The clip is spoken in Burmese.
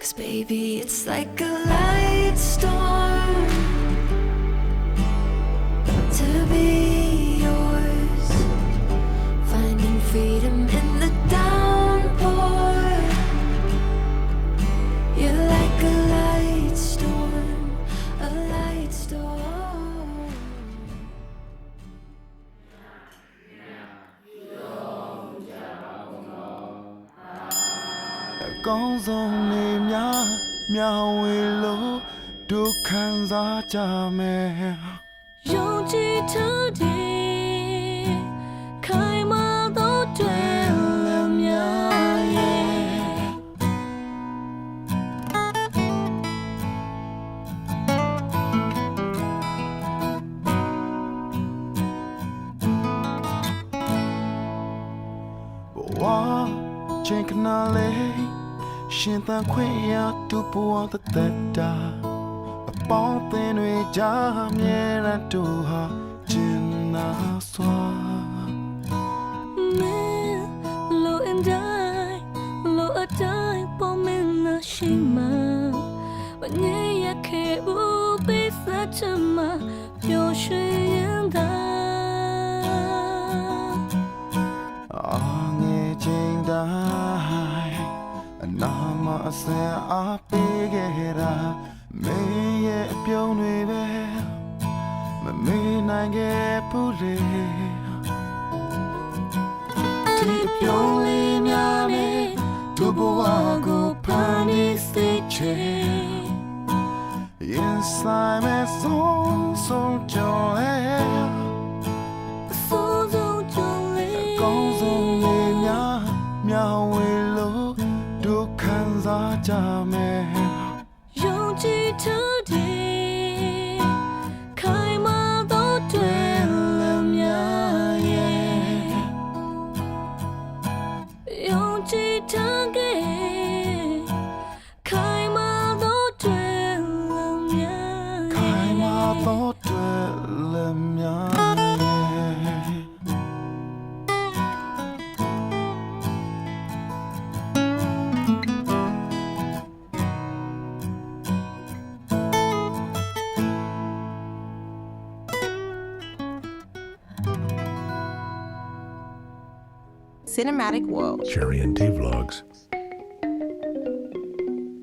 Cause baby, it's like a light storm to be yours. Finding freedom in the downpour. You're like a light storm, a light storm. အကောင်းဆုံးနေများမျှဝေလို့ဒုက္ခံစားကြမယ်ယုံကြည်ထားတဲ့ခိုင်မာသောတွေ့လျက်ရဲ့ဘဝချင်းကနာလေး ရှင်သန်ခွင့်ရသူဘဝသက်သက်တာအပေါင်းအသင်းတွေကြားမြဲတမ်းတို့ဟာကျင်နာစွာ အစင်အားပေးခဲ့တာမင်းရဲ့အပြုံးတွေပဲမမေ့နိုင်ခဲ့ဘူးလေဒီအပြုံးလေးများနဲ့သူ့ဘဝကိုဖန်တီးစေချင် Inside me so so joy So, so, jolly. ခံစား Cinematic World. Cherry and Day Vlogs.